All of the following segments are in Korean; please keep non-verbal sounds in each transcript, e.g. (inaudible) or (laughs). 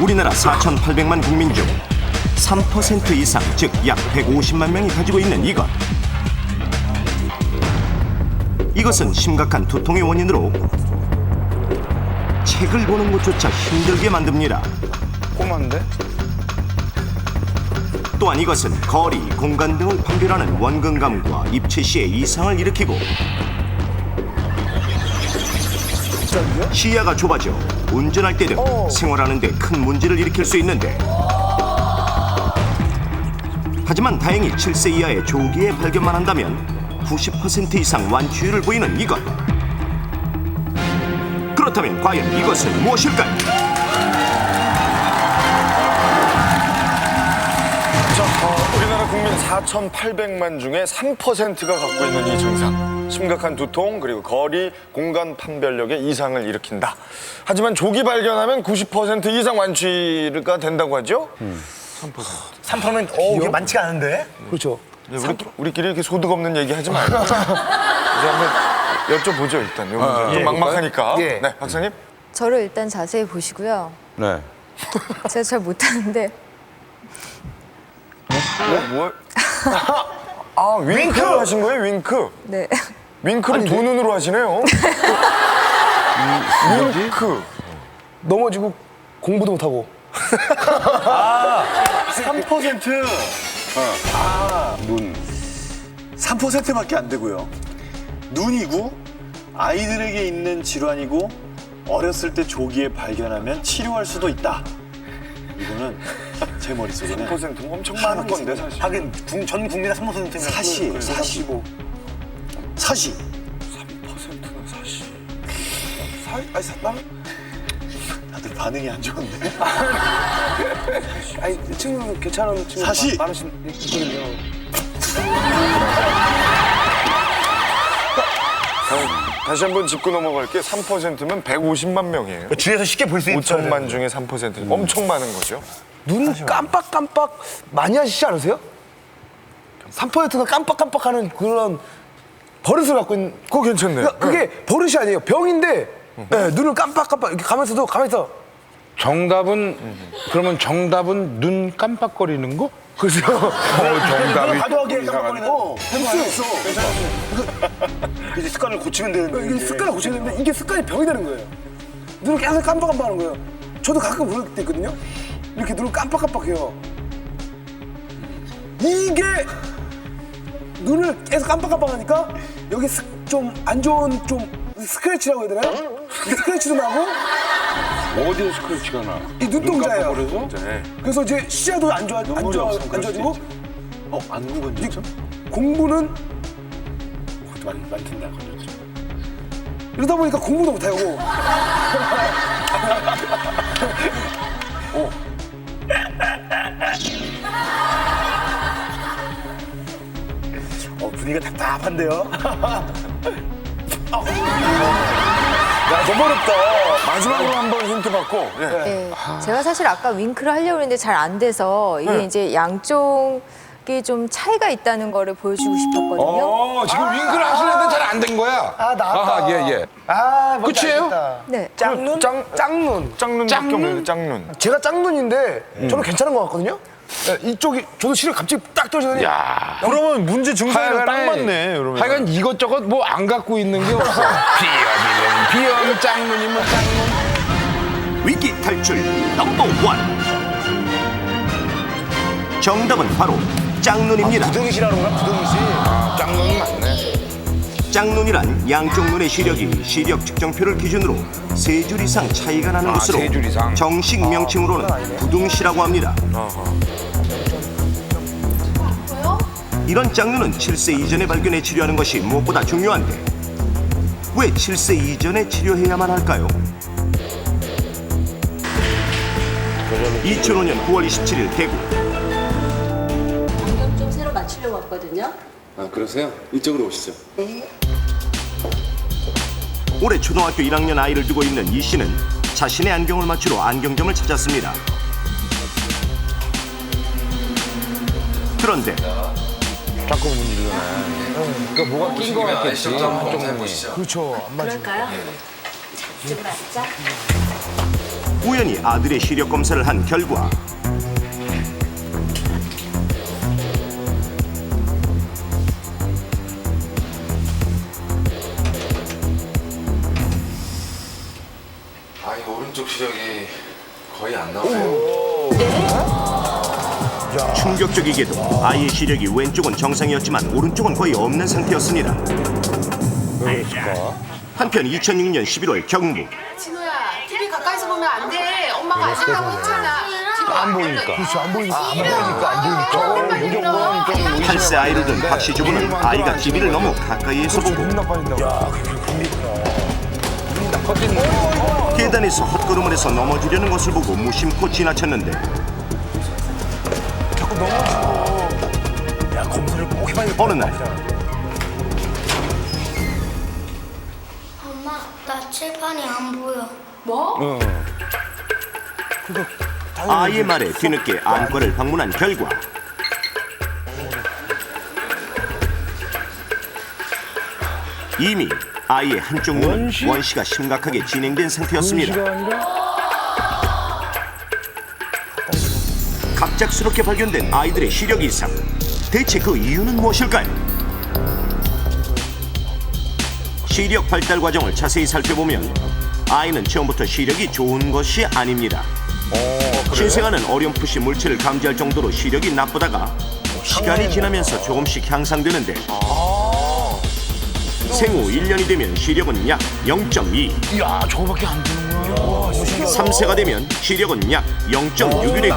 우리나라 4,800만 국민 중 3% 이상, 즉 약 150만 명이 가지고 있는 이것. 이것은 심각한 두통의 원인으로 책을 보는 것조차 힘들게 만듭니다. 꼬만데? 또한 이것은 거리, 공간 등을 판별하는 원근감과 입체 시에 이상을 일으키고 시야가 좁아져 운전할 때등 생활하는 데 큰 문제를 일으킬 수 있는데 하지만 다행히 7세 이하의 조기에 발견만 한다면 90% 이상 완치율을 보이는 이것 그렇다면 과연 이것은 무엇일까요? 자, 어, 우리나라 국민 4,800만 중에 3%가 갖고 있는 이 증상. 심각한 두통, 그리고 거리, 공간 판별력에 이상을 일으킨다. 하지만 조기 발견하면 90% 이상 완치가 된다고 하죠? 3%면 어, 이게 많지가 않은데? 그렇죠. 네, 우리, 우리끼리 이렇게 소득 없는 얘기 하지 말고. (laughs) 이제 한번 여쭤보죠, 일단. 요 문제. 좀 막막하니까. 예. 네, 박사님. 저를 일단 자세히 보시고요. 네. (laughs) 제가 잘 못하는데 뭐, 뭐? (laughs) 아, 윙크 하신 거예요, 윙크? 네 윙크를 두 눈으로 하시네요. (laughs) 윙크. 넘어지고 공부도 못하고. 3%. 아, 눈. 3%밖에 안 되고요. 눈이고 아이들에게 있는 질환이고 어렸을 때 조기에 발견하면 치료할 수도 있다. 이거는 제 머릿속에는 3%는 엄청 많은 건데, 사실. 하긴 국- 전 국민의 3%면 사시, 사시. 뭐. 사시. 3%는 사실. 사, 아니, 사, 나 다들 반응이 안 좋은데. 아니, 이 친구는 괜찮은 친구. 많- 많으신 있거든요. 다시 한번 짚고 넘어갈게. 3%면 150만 명이에요. 주위에서 쉽게 볼 수 있죠. 5천만 중에 3%는 엄청 많은 거죠. 눈 깜빡깜빡 많이 하시지 않으세요? 3%가 깜빡깜빡하는 그런 버릇을 갖고 있는. 그거 괜찮네요. 그러니까 그게 버릇이 아니에요. 병인데 네, 눈을 깜빡깜빡 이렇게 가면서도 가면서 정답은 그러면 정답은 눈 깜빡거리는 거? 그래서 어, 정답이 과도하게 깜빡거리고 했어. 이제 습관을 고치면 되는데. 이게 습관을 고쳐야 되는데 이게 습관이 병이 되는 거예요. 눈을 계속 깜빡깜빡하는 거예요. 저도 가끔 그럴 때 있거든요. 이렇게 눈을 깜빡깜빡해요. 이게 눈을 계속 깜빡깜빡하니까 여기 좀 안 좋은 좀 스크래치라고 해야 되나요? 이 스크래치도 나고 어디에 스크래치가 나? 이 눈동자예요. 그래서 그래서 이제 시야도 안 좋아 안 좋아 안 좋아지고 어, 안구건 진짜? 공부는 많이, 많이 든다. 걸렸죠. 이러다 보니까 공부도 못하고 분위기가 답답한데요? (laughs) 야, 너무 어렵다. 마지막으로 한 번 힌트 받고. 예. 네. 제가 사실 아까 윙크를 하려고 했는데 잘 안 돼서 이게 이제 양쪽이 좀 차이가 있다는 거를 보여주고 싶었거든요. 어, 지금 윙크를 하시는데 잘 안 된 거야. 아, 나왔다. 아하, 예, 예. 아 뭔지 끝이에요? 알겠다. 네. 짱눈? 짱, 짱눈. 짝눈 짝눈? 짝눈. 제가 짱눈인데 저는 괜찮은 것 같거든요. 네, 이쪽이 저도 실을 갑자기 딱 떨어지더니 야. 그러면 문제 증상이랑 딱 맞네, 그러면. 하여간 이것저것 뭐 안 갖고 있는 게 없어. (laughs) 비염이면 비염, 짱눈이면 짱눈. 위기 탈출 넘버 원 정답은 바로 짱눈입니다. 부동이시라는가? 부동이시. 아, 짱눈이 맞네. 짱눈이란 양쪽 눈의 시력이 시력 측정표를 기준으로 세 줄 이상 차이가 나는 아, 것으로 세줄 이상. 정식 명칭으로는 부둥시라고 합니다. 이런 짱눈은 7세 이전에 발견해 치료하는 것이 무엇보다 중요한데 왜 7세 이전에 치료해야만 할까요? 2005년 9월 27일 대구 안경 좀 새로 맞추려고 왔거든요. 아 그러세요? 이쪽으로 오시죠. 올해 초등학교 1학년 아이를 두고 있는 이 씨는 자신의 안경을 맞추러 안경점을 찾았습니다. 그런데 자꾸 문질러네. 그러니까 뭐가 낀 거 같겠지. 한쪽 눈이. 그렇죠 안 맞아요. 그럴까요? 좀 맞자. 우연히 아들의 시력 검사를 한 결과 아 이 오른쪽 시력이 거의 안 나와요. 충격적이게도 아이의 시력이 왼쪽은 정상이었지만 오른쪽은 거의 없는 상태였습니다. 한편 2006년 11월 경북 진호야, TV 가까이서 보면 안 돼. 엄마가 아직하고 했잖아. 안 보이니까. 그렇죠, 안 보이니까. 안 보이니까, 안 보이니까. 8세 아이를 둔 박씨 주부는 아이가 TV를 너무 가까이에서 보고. 계단에서 헛걸음을 해서 넘어지려는 것을 보고 무심코 지나쳤는데 야 검사를 꼭 해봐야겠다. 어느 날 엄마, 나 칠판이 안 보여. 뭐? 아이의 말에 뒤늦게 안과를 방문한 결과 이미 아이의 한쪽 눈은 원시가 심각하게 진행된 상태였습니다. 갑작스럽게 발견된 아이들의 시력 이상. 대체 그 이유는 무엇일까요? 시력 발달 과정을 자세히 살펴보면 아이는 처음부터 시력이 좋은 것이 아닙니다. 신생아는 어렴풋이 물체를 감지할 정도로 시력이 나쁘다가 시간이 지나면서 조금씩 향상되는데 생후 1년이 되면 시력은 약 0.2 이야 저거밖에 안 되는구나. 3세가 되면 시력은 약 0.6이 되고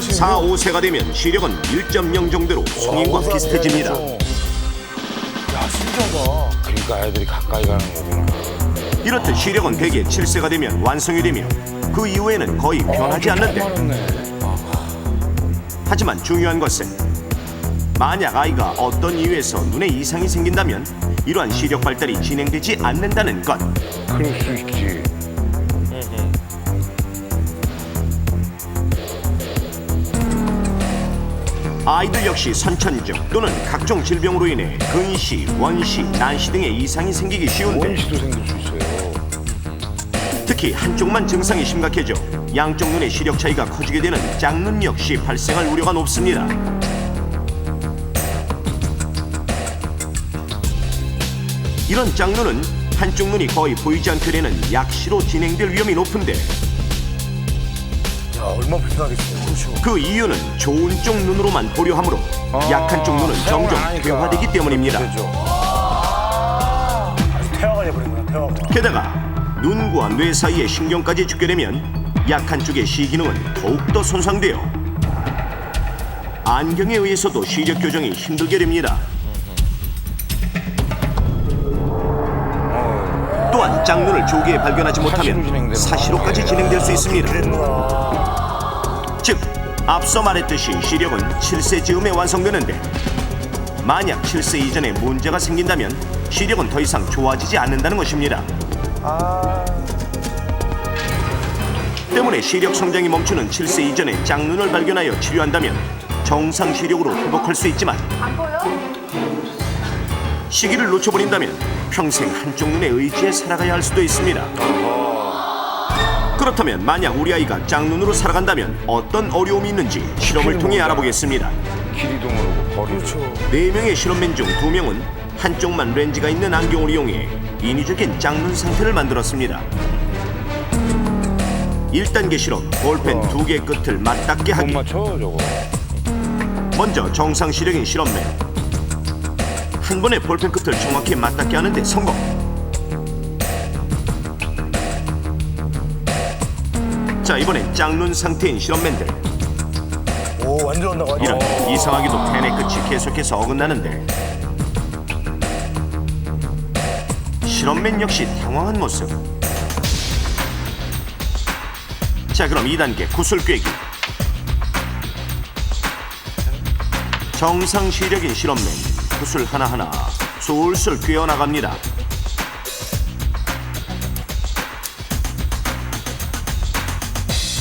4, 5세가 되면 시력은 1.0 정도로 성인과 비슷해집니다. 그러니까 아이들이 가까이 가는 거구나. 이렇듯 시력은 대개 7세가 되면 완성이 되며 그 이후에는 거의 변하지 않는데. 하지만 중요한 것은 만약 아이가 어떤 이유에서 눈에 이상이 생긴다면 이러한 시력 발달이 진행되지 않는다는 것. 그럴 수 있지. 아이들 역시 선천적 또는 각종 질병으로 인해 근시, 원시, 난시 등의 이상이 생기기 쉬운데 원시도 생길 수 있어요. 특히 한쪽만 증상이 심각해져 양쪽 눈의 시력 차이가 커지게 되는 짝눈 역시 발생할 우려가 높습니다. 이런 짝눈은 한쪽 눈이 거의 보이지 않게 되는 약시로 진행될 위험이 높은데 야 얼마나 불편하겠어요. 그렇죠. 그 이유는 좋은 쪽 눈으로만 보려 하므로 약한 쪽 눈은 사용을 점점 안 하니까. 퇴화되기 때문입니다. 되죠. 아주 태화가 돼버린 거야 태화가. 게다가 눈과 뇌 사이의 신경까지 죽게 되면 약한 쪽의 시기능은 더욱더 손상되어 안경에 의해서도 시력 교정이 힘들게 됩니다. 짝눈을 조기에 발견하지 못하면 사시로까지. 진행될 수 있습니다. 즉 앞서 말했듯이 시력은 7세 즈음에 완성되는데 만약 7세 이전에 문제가 생긴다면 시력은 더 이상 좋아지지 않는다는 것입니다. 때문에 시력 성장이 멈추는 7세 이전에 짝눈을 발견하여 치료한다면 정상 시력으로 회복할 수 있지만? 시기를 놓쳐버린다면 평생 한쪽 눈에 의지해 살아가야 할 수도 있습니다. 그렇다면 만약 우리 아이가 짝눈으로 살아간다면 어떤 어려움이 있는지 실험을 통해 알아보겠습니다. 길이도 모르고 거리를. 그렇죠. 네명의 실험맨 중 두명은 한쪽만 렌즈가 있는 안경을 이용해 인위적인 짝눈 상태를 만들었습니다. 1단계 실험, 볼펜 두 개 끝을 맞닿게 못 하기. 맞춰 저거. 먼저 정상 시력인 실험맨. 한 번에 볼펜 끝을 정확히 맞닿게 하는데 성공. 자, 이번엔 짝눈 상태인 실험맨들. 오 완전 나가. 이런 이상하게도 펜의 끝이 계속해서 어긋나는데 실험맨 역시 당황한 모습 자 그럼 2단계 구슬 꿰기 정상 시력인 실험맨 구슬 하나하나 솔솔 꿰어나갑니다.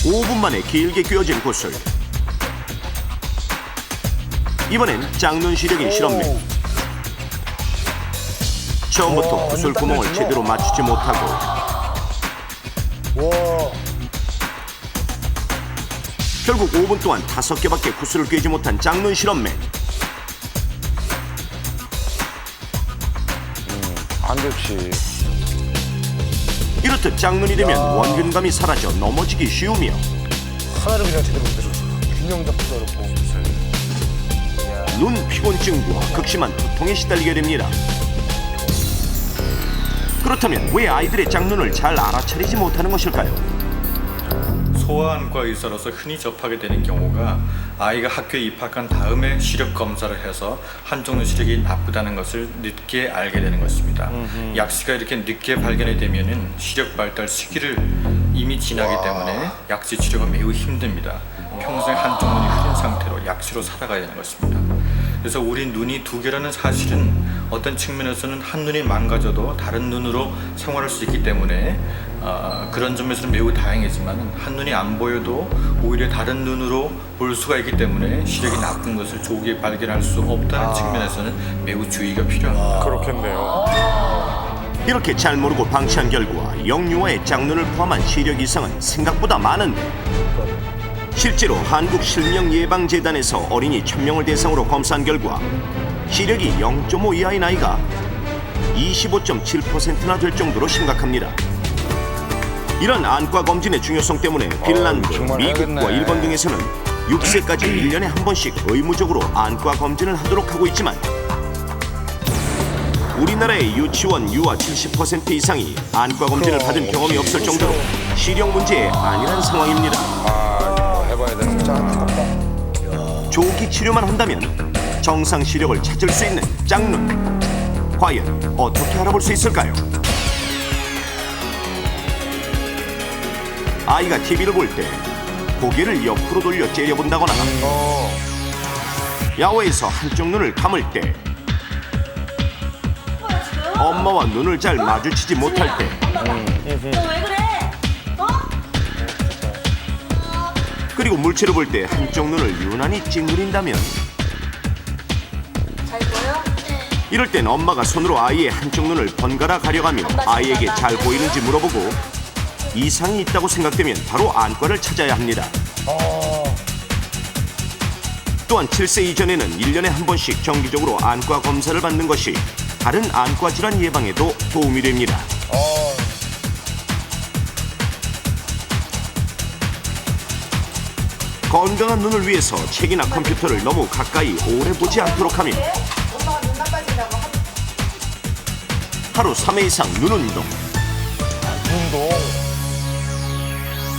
5분 만에 길게 꿰어진 구슬. 이번엔 장눈 시력이 실험해. 처음부터 구슬 구멍을 제대로 맞추지 못하고 결국 5분 동안 5개밖에 구슬을 꿰지 못한 장눈 실험맨. 안 좋지. 이렇듯 짝눈이 되면 원근감이 사라져 넘어지기 쉬우며 하나를 그냥 제대로 못 해줬어. 균형 잡기도 어렵고. 눈 피곤증과 극심한 두통에 시달리게 됩니다. 그렇다면 왜 아이들의 짝눈을 잘 알아차리지 못하는 것일까요? 소아안과 의사로서 흔히 접하게 되는 경우가 아이가 학교에 입학한 다음에 시력 검사를 해서 한쪽 눈 시력이 나쁘다는 것을 늦게 알게 되는 것입니다. 약시가 이렇게 늦게 발견이 되면은 시력 발달 시기를 이미 지나기 때문에 약시 치료가 매우 힘듭니다. 평생 한쪽 눈이 흐린 상태로 약시로 살아가야 되는 것입니다. 그래서 우리 눈이 두 개라는 사실은 어떤 측면에서는 한 눈이 망가져도 다른 눈으로 생활할 수 있기 때문에 어, 그런 점에서는 매우 다행이지만 한 눈이 안 보여도 오히려 다른 눈으로 볼 수가 있기 때문에 시력이 나쁜 것을 조기에 발견할 수 없다는 측면에서는 매우 주의가 필요합니다. 그렇겠네요. 이렇게 잘 모르고 방치한 결과 영유아의 짝눈을 포함한 시력 이상은 생각보다 많은데 실제로 한국실명예방재단에서 어린이 1000명을 대상으로 검사한 결과 시력이 0.5 이하인 아이가 25.7%나 될 정도로 심각합니다. 이런 안과 검진의 중요성 때문에 핀란드, 정말 미국과 해야겠네. 일본 등에서는 6세까지 1년에 한 번씩 의무적으로 안과 검진을 하도록 하고 있지만 우리나라의 유치원 유아 70% 이상이 안과 검진을 받은 경험이 없을 정도로 시력 문제에 안일한 상황입니다. 아, 해봐야 되는 거. 조기 치료만 한다면 정상 시력을 찾을 수 있는 짝눈 과연 어떻게 알아볼 수 있을까요? 아이가 TV를 볼 때 고개를 옆으로 돌려 째려본다거나 야외에서 한쪽 눈을 감을 때 엄마와 눈을 잘 마주치지 못할 때 너 왜 그래? 그리고 물체를 볼 때 한쪽 눈을 유난히 찡그린다면 잘 보여? 이럴 땐 엄마가 손으로 아이의 한쪽 눈을 번갈아 가려가며 아이에게 잘 보이는지 물어보고 이상이 있다고 생각되면 바로 안과를 찾아야 합니다. 또한 7세 이전에는 1년에 한 번씩 정기적으로 안과 검사를 받는 것이 다른 안과 질환 예방에도 도움이 됩니다. 건강한 눈을 위해서 책이나 컴퓨터를 너무 가까이 오래 보지 않도록 하며 하- 하루 3회 이상 눈 운동.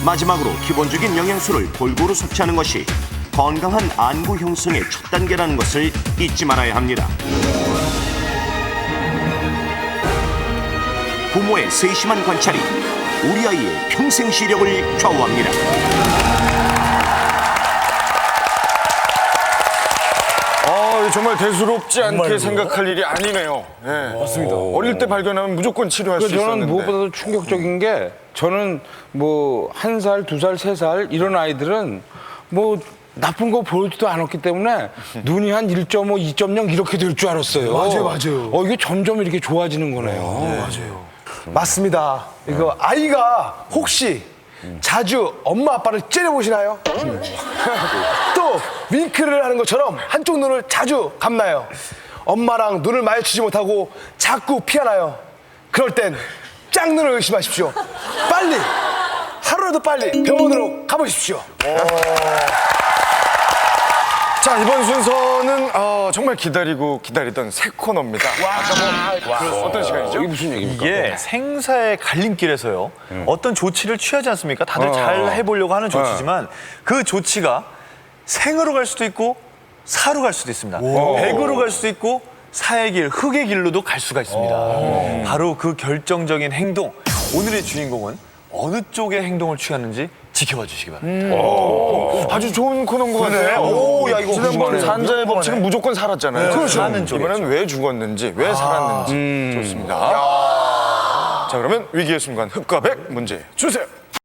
마지막으로 기본적인 영양소를 골고루 섭취하는 것이 건강한 안구 형성의 첫 단계라는 것을 잊지 말아야 합니다. 부모의 세심한 관찰이 우리 아이의 평생 시력을 좌우합니다. 아, 정말 대수롭지 않게 생각할 일이 아니네요. 예. 맞습니다. 어릴 때 발견하면 무조건 치료할 수그 저는 있었는데. 무엇보다도 충격적인 게 저는 뭐 한 살, 두 살, 세 살 이런 아이들은 뭐 나쁜 거 보지도 않았기 때문에 (laughs) 눈이 한 1.5, 2.0 이렇게 될 줄 알았어요. 맞아요, 맞아요. 어, 이게 점점 이렇게 좋아지는 거네요. 맞습니다. 이거 아이가 혹시 자주 엄마 아빠를 째려보시나요? 또 윙크를 하는 것처럼 한쪽 눈을 자주 감나요? 엄마랑 눈을 마주치지 못하고 자꾸 피하나요? 그럴 땐 짝눈을 의심하십시오. 빨리 하루라도 빨리 병원으로 가보십시오. 자, 이번 순서는 어, 정말 기다리고 기다리던 새 코너입니다. 아까 뭐, 어떤 시간이죠? 이게 무슨 얘기입니까? 이게 생사의 갈림길에서요. 어떤 조치를 취하지 않습니까? 다들 잘 해보려고 하는 조치지만 그 조치가 생으로 갈 수도 있고 사로 갈 수도 있습니다. 백으로 갈 수도 있고 사의 길, 흙의 길로도 갈 수가 있습니다. 바로 그 결정적인 행동. 오늘의 주인공은 어느 쪽의 행동을 취하는지 지켜봐 주시기 바랍니다. 아주 좋은 코너인 것 같아요. 오, 야, 이거 지난번. 산자의 법칙은 무조건 살았잖아요. 그렇죠. 사는 쪽이죠. 이번엔 왜 죽었는지, 왜 살았는지. 좋습니다. 자, 그러면 위기의 순간 흑과 백 문제 주세요.